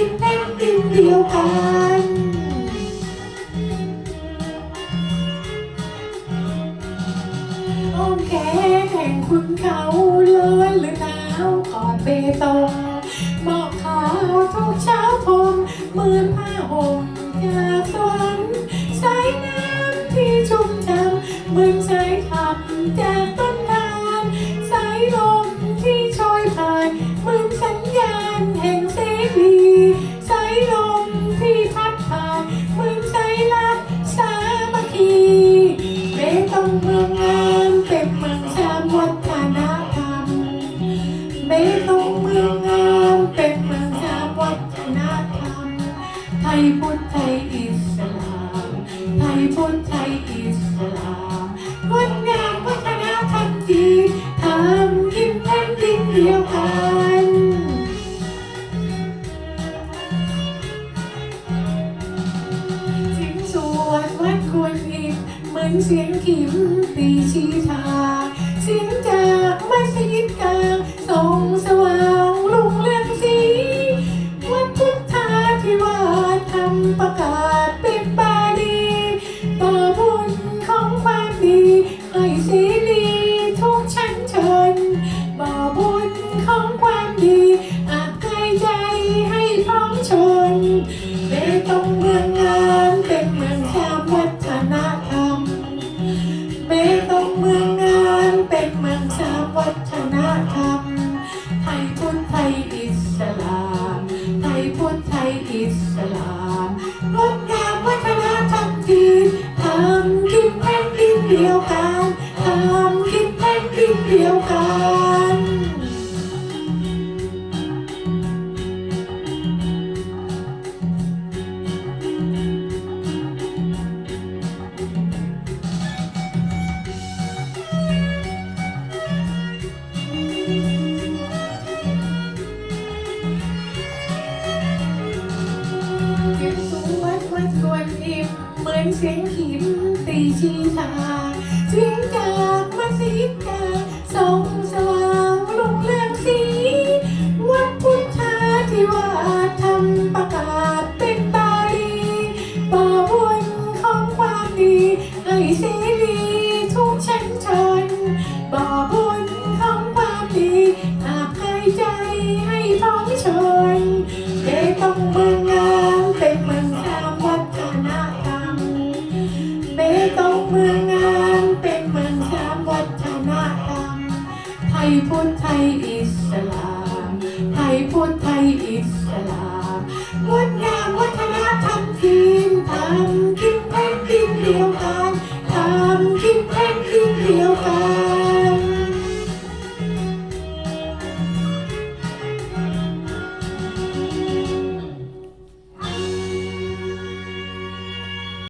กินแผ่นดินเดียวกัน อ้อมแขนแห่งคุณเขาเลินหรือหนาวกอดเบตงบอกขาวทุกเช้าพมเหมือนผ้าห่มจากสวรรค์สายน้ำที่ชุ่มฉ่ำเหมือน ยพุทธไทยอิสลามไทยพุทธไทยอิสลามงดงามวัฒนธรรมจีทำกินแผ่นดินเดียวกันเสียงสวดวัดควรอิมเหมือนเสียงขิม เบตงเมืองงามเป็นเมืองชามวัฒนธรรมเบตงเมืองงามเป็นเมืองชามวัฒนธรรมไทยพุทธไทยอิสลาม ไทยพุทธไทยอิสลามงดงามวัฒนธรรมจีนทำกินแผ่นดินเดียวกันทำกินแผ่นดินเดียวกัน เสียงหิมตีชีทาเสียง ยพุทธไทยอิสลาม ไทยพุทธไทยอิสลาม